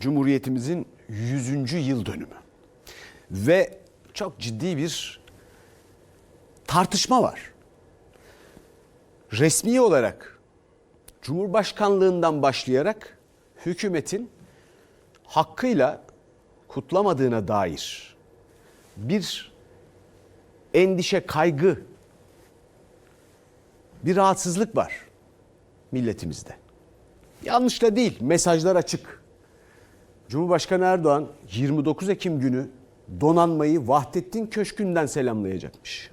Cumhuriyetimizin 100. yıl dönümü. Ve çok ciddi bir tartışma var. Resmi olarak Cumhurbaşkanlığından başlayarak hükümetin hakkıyla kutlamadığına dair bir endişe, kaygı, bir rahatsızlık var milletimizde. Yanlış da değil, mesajlar açık. Cumhurbaşkanı Erdoğan 29 Ekim günü donanmayı Vahdettin Köşkü'nden selamlayacakmış.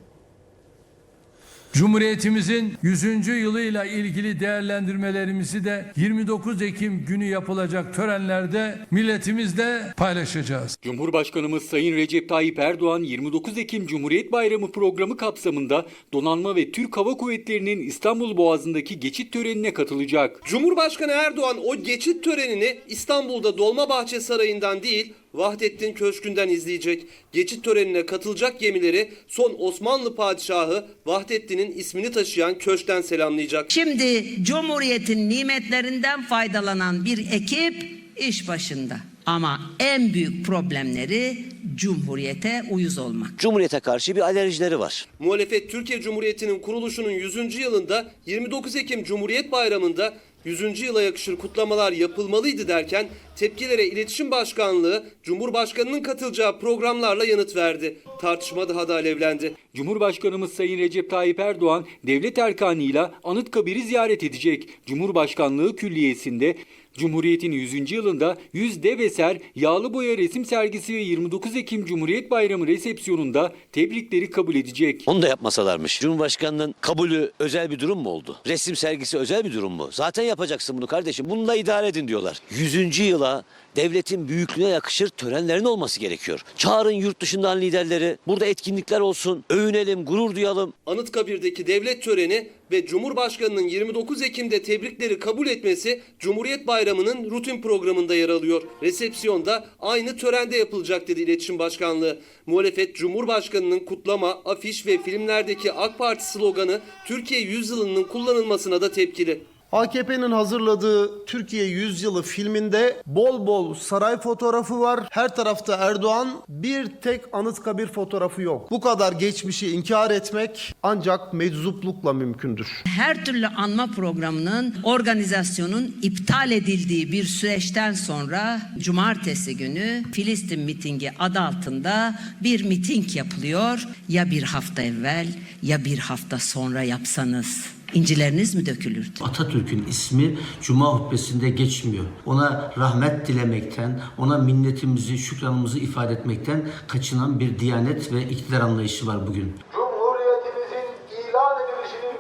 Cumhuriyetimizin 100. yılıyla ilgili değerlendirmelerimizi de 29 Ekim günü yapılacak törenlerde milletimizle paylaşacağız. Cumhurbaşkanımız Sayın Recep Tayyip Erdoğan 29 Ekim Cumhuriyet Bayramı programı kapsamında Donanma ve Türk Hava Kuvvetleri'nin İstanbul Boğazı'ndaki geçit törenine katılacak. Cumhurbaşkanı Erdoğan o geçit törenini İstanbul'da Dolmabahçe Sarayı'ndan değil Vahdettin Köşkü'nden izleyecek. Geçit törenine katılacak gemileri son Osmanlı padişahı Vahdettin'in ismini taşıyan köşkten selamlayacak. Şimdi Cumhuriyet'in nimetlerinden faydalanan bir ekip iş başında. Ama en büyük problemleri Cumhuriyet'e uyuz olmak. Cumhuriyete karşı bir alerjileri var. Muhalefet Türkiye Cumhuriyeti'nin kuruluşunun 100. yılında 29 Ekim Cumhuriyet Bayramı'nda 100. yıla yakışır kutlamalar yapılmalıydı derken tepkilere İletişim Başkanlığı Cumhurbaşkanının katılacağı programlarla yanıt verdi. Tartışma daha da alevlendi. Cumhurbaşkanımız Sayın Recep Tayyip Erdoğan devlet erkanıyla Anıtkabir'i ziyaret edecek. Cumhurbaşkanlığı Külliyesi'nde Cumhuriyet'in 100. yılında 100 dev eser yağlı boya resim sergisi ve 29 Ekim Cumhuriyet Bayramı resepsiyonunda tebrikleri kabul edecek. Onu da yapmasalarmış. Cumhurbaşkanının kabulü özel bir durum mu oldu? Resim sergisi özel bir durum mu? Zaten yapacaksın bunu kardeşim. Bununla idare edin diyorlar. 100. yıla devletin büyüklüğüne yakışır törenlerin olması gerekiyor. Çağırın yurt dışından liderleri. Burada etkinlikler olsun. Övünelim, gurur duyalım. Anıtkabir'deki devlet töreni ve Cumhurbaşkanının 29 Ekim'de tebrikleri kabul etmesi Cumhuriyet Bayramı'nın rutin programında yer alıyor. Resepsiyonda aynı törende yapılacak dedi İletişim Başkanlığı. Muhalefet Cumhurbaşkanının kutlama, afiş ve filmlerdeki AK Parti sloganı Türkiye yüzyılının kullanılmasına da tepkili. AKP'nin hazırladığı Türkiye Yüzyılı filminde bol bol saray fotoğrafı var. Her tarafta Erdoğan, bir tek Anıtkabir fotoğrafı yok. Bu kadar geçmişi inkar etmek ancak meczuplukla mümkündür. Her türlü anma programının organizasyonun iptal edildiği bir süreçten sonra cumartesi günü Filistin mitingi adı altında bir miting yapılıyor. Ya bir hafta evvel ya bir hafta sonra yapsanız incileriniz mi dökülürdü? Atatürk'ün ismi Cuma hutbesinde geçmiyor. Ona rahmet dilemekten, ona minnetimizi, şükranımızı ifade etmekten kaçınan bir diyanet ve iktidar anlayışı var bugün. Cumhuriyetimizin ilan edilişinin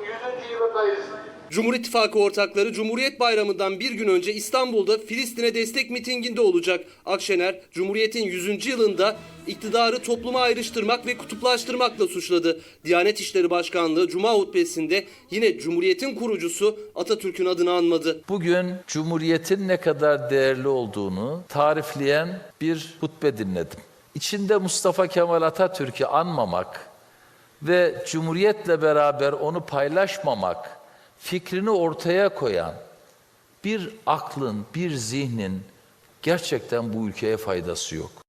100. yılındayız. Cumhur İttifakı ortakları Cumhuriyet Bayramı'ndan bir gün önce İstanbul'da Filistin'e destek mitinginde olacak. Akşener, Cumhuriyet'in 100. yılında iktidarı topluma ayrıştırmak ve kutuplaştırmakla suçladı. Diyanet İşleri Başkanlığı Cuma hutbesinde yine Cumhuriyet'in kurucusu Atatürk'ün adını anmadı. Bugün Cumhuriyet'in ne kadar değerli olduğunu tarifleyen bir hutbe dinledim. İçinde Mustafa Kemal Atatürk'ü anmamak ve Cumhuriyet'le beraber onu paylaşmamak fikrini ortaya koyan bir aklın, bir zihnin gerçekten bu ülkeye faydası yok.